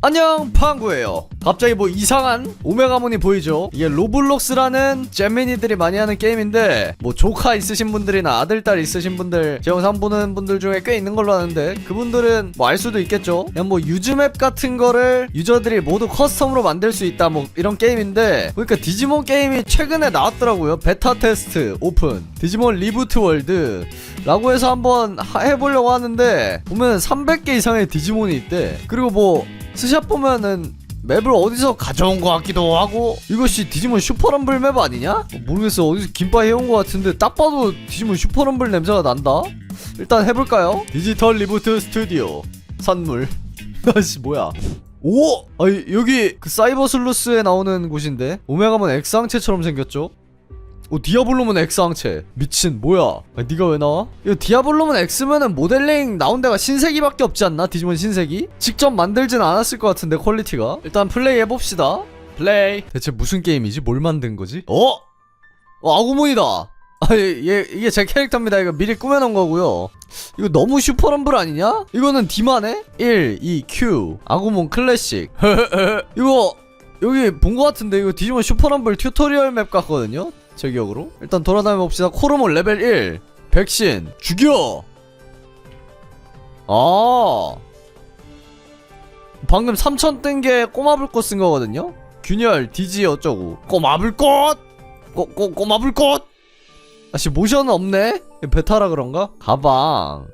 안녕 팡구예요. 갑자기 뭐 이상한 오메가몬이 보이죠? 이게 로블록스라는 잼민이들이 많이 하는 게임인데 뭐 조카 있으신 분들이나 아들딸 있으신 분들 제 영상 보는 분들 중에 꽤 있는 걸로 아는데 그분들은 뭐 알 수도 있겠죠? 그냥 뭐 유즈맵 같은 거를 유저들이 모두 커스텀으로 만들 수 있다 뭐 이런 게임인데 그러니까 디지몬 게임이 최근에 나왔더라고요. 베타 테스트 오픈. 디지몬 리부트 월드. 라고 해서 한번 하- 해보려고 하는데 보면 300개 이상의 디지몬이 있대. 그리고 뭐 스샷 보면은 맵을 어디서 가져온 것 같기도 하고 이것이 디지몬 슈퍼럼블 맵 아니냐? 어, 모르겠어 어디서 김밥 해온 것 같은데 딱 봐도 디지몬 슈퍼럼블 냄새가 난다 일단 해볼까요? 디지털 리부트 스튜디오 선물 아씨 뭐야 오! 아니 여기 그 사이버 슬루스에 나오는 곳인데 오메가몬 X항체처럼 생겼죠? 오 디아블로몬 X항체 미친 뭐야 아, 니가 왜 나와? 이거 디아블로몬 X면은 모델링 나온 데가 신세기밖에 없지 않나? 디지몬 신세기? 직접 만들진 않았을 것 같은데 퀄리티가 일단 플레이 해봅시다 플레이 대체 무슨 게임이지? 뭘 만든 거지? 어? 어 아구몬이다 아, 얘, 얘, 이게 제 캐릭터입니다. 이거 미리 꾸며놓은 거고요. 이거 너무 슈퍼럼블 아니냐? 이거는 D만해? 1, 2, Q, 아구몬 클래식. 이거 여기 본 거 같은데 이거 디지몬 슈퍼럼블 튜토리얼 맵 같거든요? 제 기억으로. 일단 돌아다녀 봅시다. 코르몬 레벨 1, 백신, 죽여! 아. 방금 3000뜬게 꼬마불꽃 쓴 거거든요? 균열, 디지 어쩌고. 꼬마불꽃! 꼬, 꼬, 꼬마불꽃! 아씨 모션은 없네? 베타라 그런가? 가방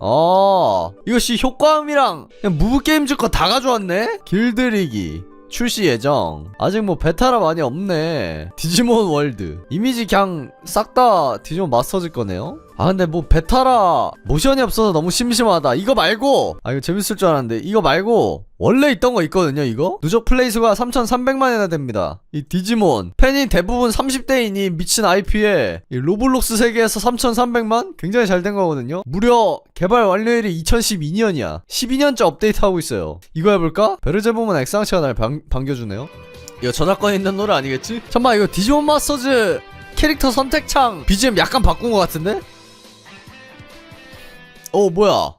어 이것이 효과음이랑 무브게임즈 거 다 가져왔네? 길들이기 출시 예정. 아직 뭐 베타라 많이 없네. 디지몬 월드. 이미지 그냥 싹 다 디지몬 마스터즈 거네요 아 근데 뭐 베타라 모션이 없어서 너무 심심하다. 이거 말고 아 이거 재밌을 줄 알았는데 이거 말고 원래 있던 거 있거든요 이거? 누적 플레이 수가 3300만이나 됩니다. 이 디지몬. 팬이 대부분 30대이니 미친 IP에 이 로블록스 세계에서 3300만? 굉장히 잘 된 거거든요. 무려 개발 완료일이 2012년이야. 12년째 업데이트하고 있어요. 이거 해볼까? 베르제보면 엑상치가 날 반, 반겨주네요. 이거 저작권 있는 노래 아니겠지? 잠깐만 이거 디지몬 마스터즈 캐릭터 선택창. BGM 약간 바꾼 것 같은데? 어 뭐야?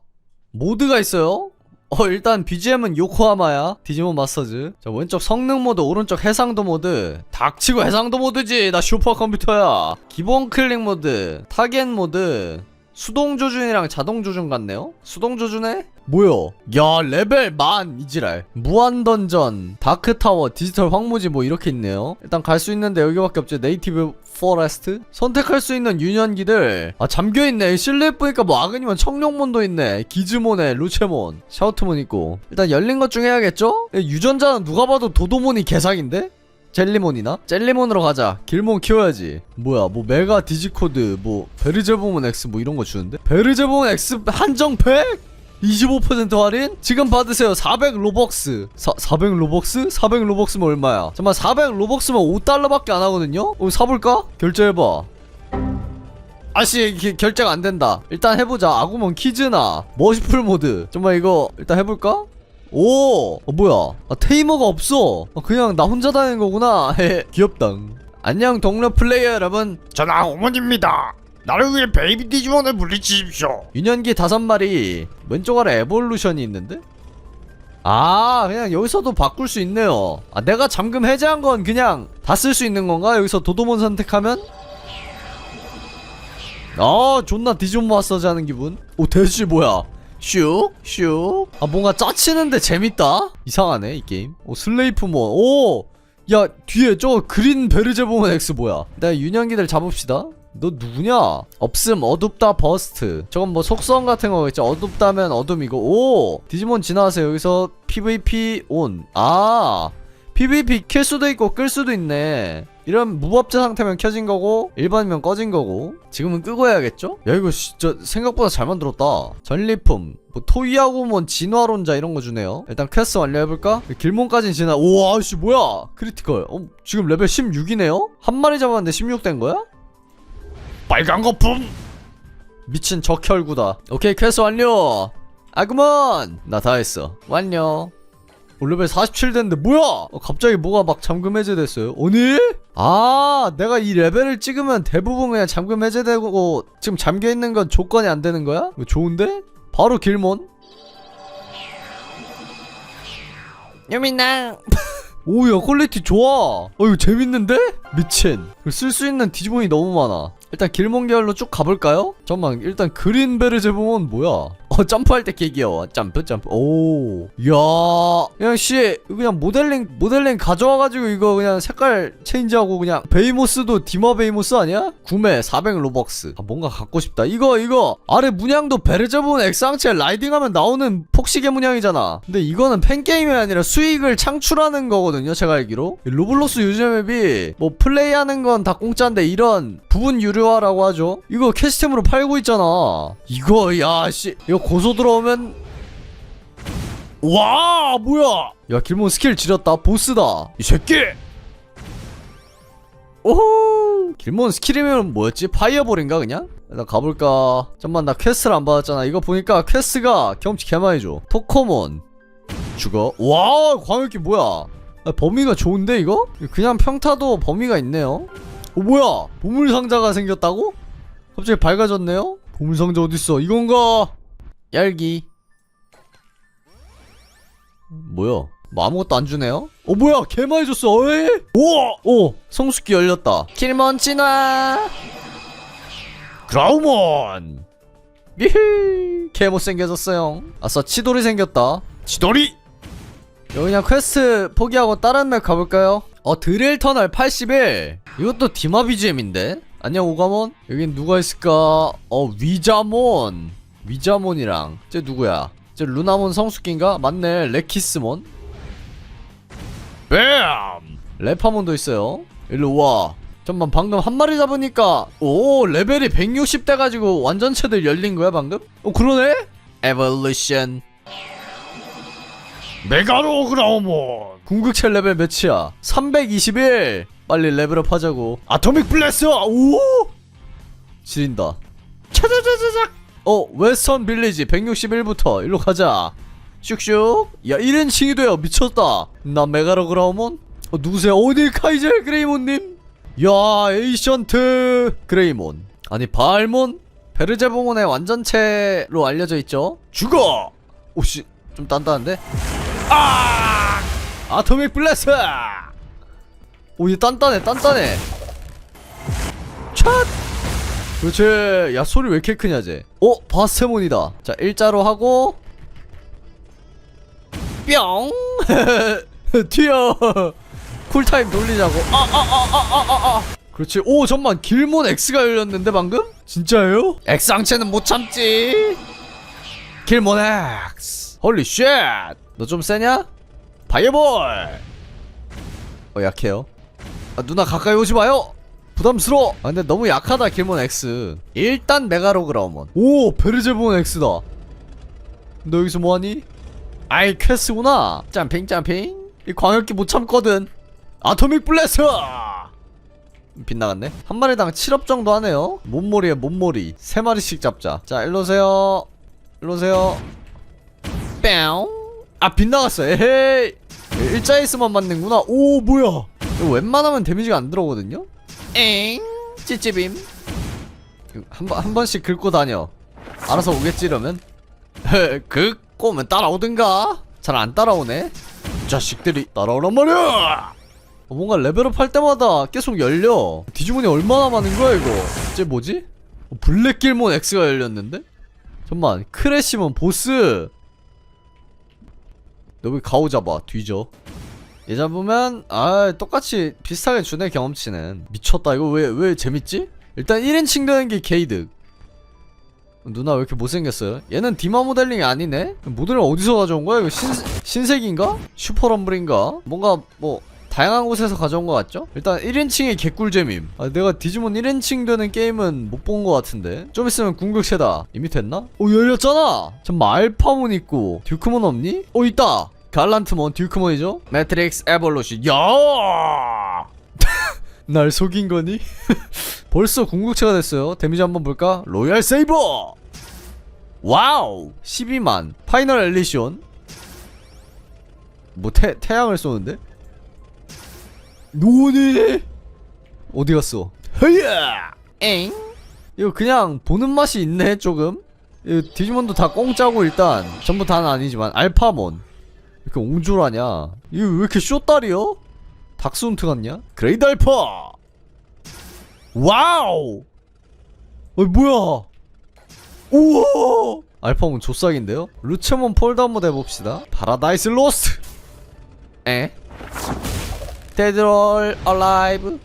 모드가 있어요? 어 일단 BGM은 요코하마야. 디지몬 마스터즈. 자 왼쪽 성능 모드 오른쪽 해상도 모드. 닥치고 해상도 모드지. 나 슈퍼컴퓨터야. 기본 클릭 모드 타겟 모드 수동 조준이랑 자동 조준 같네요? 수동 조준해? 뭐야? 야 레벨 만 이지랄. 무한 던전 다크 타워 디지털 황무지 뭐 이렇게 있네요. 일단 갈 수 있는데 여기밖에 없죠 네이티브 포레스트? 선택할 수 있는 유년기들. 아 잠겨있네. 실내 보니까 뭐 아그니몬 청룡몬도 있네. 기즈몬에 루체몬 샤우트몬 있고. 일단 열린 것 중에 해야겠죠? 유전자는 누가 봐도 도도몬이 개사기인데? 젤리몬이나? 젤리몬으로 가자 길몬 키워야지 뭐야 뭐 메가 디지코드 뭐 베르제보몬 X 뭐 이런 거 주는데? 베르제보몬 X 한정팩? 25% 할인? 지금 받으세요 400 로벅스 사, 400 로벅스? 400 로벅스면 얼마야? 잠깐만 400 로벅스면 5달러밖에 안 하거든요? 어, 사볼까? 결제해봐 아씨 기- 결제가 안 된다 일단 해보자 아구몬 키즈나 머시풀 모드 정말 이거 일단 해볼까? 오! 어, 뭐야? 아, 테이머가 없어. 아, 그냥 나 혼자 다니는 거구나. 귀엽당. 안녕 동료 플레이어 여러분. 전 아오몬입니다. 나를 위해 베이비 디지몬을 물리치십시오. 유년기 다섯 마리. 왼쪽 아래 에볼루션이 있는데? 아 그냥 여기서도 바꿀 수 있네요. 아 내가 잠금 해제한 건 그냥 다 쓸 수 있는 건가? 여기서 도도몬 선택하면? 아 존나 디존 마사지 하는 기분? 오 대시 뭐야 슉? 슉? 아 뭔가 짜치는데 재밌다? 이상하네 이 게임 오 슬레이프몬 오! 야 뒤에 저 그린 베르제보몬 X 뭐야 일단 유년기들 잡읍시다 너 누구냐? 없음 어둡다 버스트 저건 뭐 속성 같은 거겠죠 어둡다면 어둠이고 오 디지몬 지나가세요 여기서 PVP 온 아 PVP 킬 수도 있고 끌 수도 있네. 이런 무법자 상태면 켜진 거고 일반이면 꺼진 거고. 지금은 끄고 해야겠죠? 야 이거 진짜 생각보다 잘 만들었다. 전리품 뭐 토이아고몬 진화론자 이런 거 주네요. 일단 퀘스트 완료해볼까? 길몬까진 지나 우와 씨 뭐야? 크리티컬. 어, 지금 레벨 16이네요? 한 마리 잡았는데 16 된 거야? 빨간 거품. 미친 적혈구다. 오케이 퀘스트 완료. 아그먼 나 다 했어. 완료 오, 레벨 47 됐는데 뭐야 어, 갑자기 뭐가 막 잠금 해제됐어요 오늘? 아 내가 이 레벨을 찍으면 대부분 그냥 잠금 해제되고 지금 잠겨있는 건 조건이 안 되는 거야? 좋은데? 바로 길몬 유민아 오야 퀄리티 좋아 어 이거 재밌는데? 미친 쓸 수 있는 디지몬이 너무 많아 일단 길몬 계열로 쭉 가볼까요? 잠깐만 일단 그린 베르제봄은 뭐야 어 점프할 때 개 귀여워. 점프 점프. 오. 이야 그냥 씨 그냥 모델링 모델링 가져와가지고 이거 그냥 색깔 체인지하고 그냥 베이모스도 디마 베이모스 아니야? 구매 400 로벅스. 아, 뭔가 갖고 싶다. 이거 이거. 아래 문양도 베르제봄 엑상체 라이딩하면 나오는 폭시계 문양이잖아. 근데 이거는 팬게임이 아니라 수익을 창출하는 거거든요 제가 알기로. 이 로블록스 유저 맵이 뭐 플레이하는 건 다 공짜인데 이런 부분 유료화라고 하죠. 이거 캐스템으로 팔고 있잖아. 이거 야씨. 이거 고소 들어오면 와 뭐야? 야 길몬 스킬 지렸다. 보스다. 이 새끼! 오호! 길몬 스킬이면 뭐였지? 파이어볼인가 그냥? 나 가볼까? 잠만 나 퀘스트를 안 받았잖아. 이거 보니까 퀘스트가 경험치 개많이 줘. 토코몬. 죽어. 와 광역기 뭐야? 아, 범위가 좋은데 이거? 그냥 평타도 범위가 있네요. 오 뭐야? 보물상자가 생겼다고? 갑자기 밝아졌네요? 보물상자 어딨어? 이건가 열기. 뭐야? 뭐 아무것도 안 주네요? 어 뭐야? 개 많이 줬어. 어이? 우와! 오 성숙기 열렸다. 길먼 진화! 그라우몬 미히 개 못생겨졌어요. 아싸 치돌이 생겼다. 지돌이! 여기 그냥 퀘스트 포기하고 다른 맵 가볼까요? 어 드릴 터널 81 이것도 디마 BGM인데? 안녕 오가몬. 여긴 누가 있을까? 어 위자몬 위자몬이랑 쟤 누구야? 쟤 루나몬 성숙기인가? 맞네 레키스몬. 뱀! 레파몬도 있어요. 일로 와. 잠만 방금 한 마리 잡으니까 오 레벨이 160 돼가지고 완전체들 열린 거야 방금? 어 그러네? 에볼루션 메가로 그라우몬 궁극체 레벨 몇이야? 321 빨리 레벨업 하자고. 아토믹 블래스 오! 지린다. 차자자자작 어 웨스턴 빌리지 161부터. 일로 가자. 슉슉. 야 1인칭이 돼요. 미쳤다. 나 메가로 그라우몬 어 누구세요? 어디 카이젤 그레이몬님? 야 에이션트 그레이몬. 아니 바알몬? 베르제보몬의 완전체로 알려져 있죠? 죽어! 오씨 좀 단단한데? 아! 아토믹 블래스! 오얘 단단해 단단해. 샷 그렇지 야 소리 왜 이렇게 크냐 쟤? 어? 바스테몬이다. 자 일자로 하고. 뿅! 튀어! 쿨타임 돌리자고. 아아아아 그렇지. 오 잠만. 길몬 X가 열렸는데 방금? 진짜예요? X항체는 못 참지. 길몬 X. 홀리 쉣너 좀 세냐? 파이어볼! 어 약해요. 아, 누나 가까이 오지 마요 부담스러워. 아 근데 너무 약하다 길몬 X. 일단 메가로그라우먼 오 베르제본 X다. 너 여기서 뭐하니? 아이 퀘스구나. 점핑 점핑. 이 광역기 못 참거든. 아토믹 블래스 빗나갔네. 한 마리당 7업 정도 하네요. 몸머리에 몸머리. 3마리씩 잡자. 자 일로오세요. 일로오세요. 뿅아 빗나갔어. 에헤이. 일자에서만 맞는구나. 오 뭐야. 웬만하면 데미지가 안 들어오거든요 엥? 찌찌빔. 한번 한 번씩 긁고 다녀. 알아서 오겠지 이러면? 긁고 오면 따라오든가? 잘 안 따라오네? 이 자식들이 따라오란 말이야! 어, 뭔가 레벨업 할 때마다 계속 열려. 디지몬이 얼마나 많은 거야 이거? 쟤 뭐지? 어, 블랙길몬 X가 열렸는데? 잠만 크래시몬 보스! 너 왜 가오 잡아 뒤져 얘 잡으면 아 똑같이 비슷하게 주네 경험치는 미쳤다 이거 왜왜 재밌지? 일단 1인칭 되는 게 게이득 누나 왜 이렇게 못생겼어요? 얘는 디마 모델링이 아니네? 모델을 어디서 가져온 거야? 이거 신, 신색인가? 슈퍼럼블인가? 뭔가 뭐 다양한 곳에서 가져온 것 같죠? 일단 1인칭의 개꿀잼임 아, 내가 디지몬 1인칭 되는 게임은 못 본 것 같은데 좀 있으면 궁극체다 이미 됐나? 오 열렸잖아 잠깐 알파몬 있고 듀크몬 없니? 어 있다 갈란트몬 듀크몬이죠? 매트릭스 에볼루션 야! 날 속인 거니? 벌써 궁극체가 됐어요 데미지 한번 볼까? 로얄 세이버 와우 12만 파이널 엘리시온 뭐 태, 태양을 쏘는데? 노니 어디 갔어? 헤야 엥 이거 그냥 보는 맛이 있네 조금 디지몬도 다 공짜고 일단 전부 다는 아니지만 알파몬 이렇게 옹졸하냐? 이거 왜 이렇게 쇼다리여? 닥스훈트 같냐? 그레이드 알파! 와우! 어이 뭐야? 우와! 알파몬 조싹인데요? 루체몬 폴더 한번 해봅시다. 파라다이스 로스트! 에? 데드롤 얼라이브?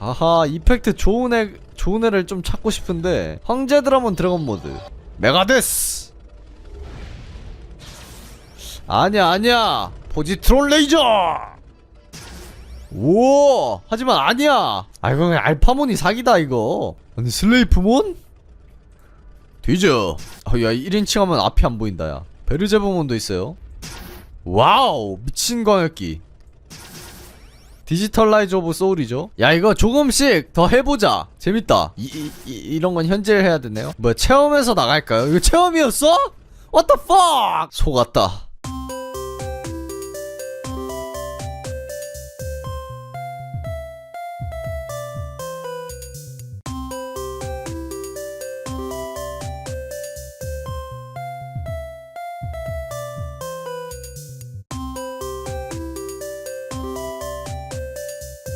아하 이펙트 좋은 애 좋은 애를 좀 찾고 싶은데 황제 드라몬 드래곤 모드. 메가데스 아니야 아니야. 포지트론 레이저. 오 하지만 아니야. 아 이거 그냥 알파몬이 사기다 이거. 아니 슬레이프몬? 뒤져. 아야 1인칭 하면 앞이 안 보인다 야. 베르제브몬도 있어요. 와우 미친 광역기. 디지털 라이즈 오브 소울이죠? 야 이거 조금씩 더 해보자. 재밌다. 이, 이, 이, 이런 건 현질 해야 되네요. 뭐야 체험해서 나갈까요? 이거 체험이었어? What the fuck? 속았다